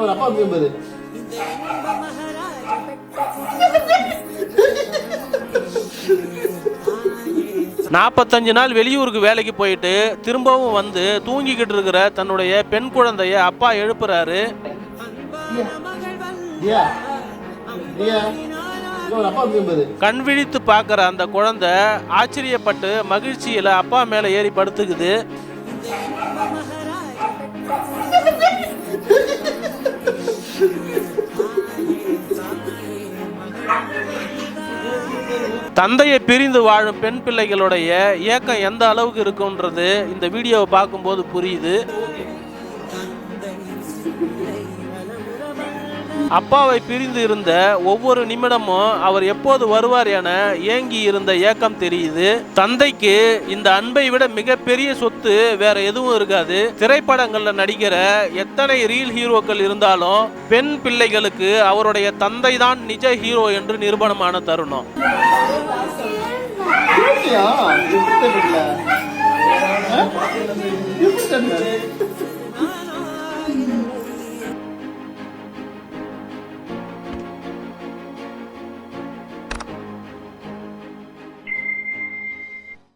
ஒரு அப்பா நாற்பத்தஞ்சு நாள் வெளியூருக்கு வேலைக்கு போயிட்டு திரும்பவும் வந்து தூங்கிக்கிட்டு இருக்கிற தன்னுடைய பெண் குழந்தைய அப்பா எழுப்புறாரு. கண் விழித்து பார்க்குற அந்த குழந்தை ஆச்சரியப்பட்டு மகிழ்ச்சியில் அப்பா மேலே ஏறி படுத்துக்குது. தந்தையை பிரிந்து வாழும் பெண் பிள்ளைகளுடைய ஏக்கம் எந்த அளவுக்கு இருக்குன்றது இந்த வீடியோவை பார்க்கும்போது புரியுது. அப்பாவை பிரிந்து இருந்த ஒவ்வொரு நிமிடமும் அவர் எப்போது வருவார் என ஏங்கி இருந்த ஏக்கம் தெரியுது. தந்தைக்கு இந்த அன்பை விட மிகப்பெரிய சொத்து வேற எதுவும் இருக்காது. திரைப்படங்கள்ல நடிக்கிற எத்தனை ரீல் ஹீரோக்கள் இருந்தாலும் பெண் பிள்ளைகளுக்கு அவருடைய தந்தை தான் நிஜ ஹீரோ என்று நிரூபணமான தருணம். எப்படியா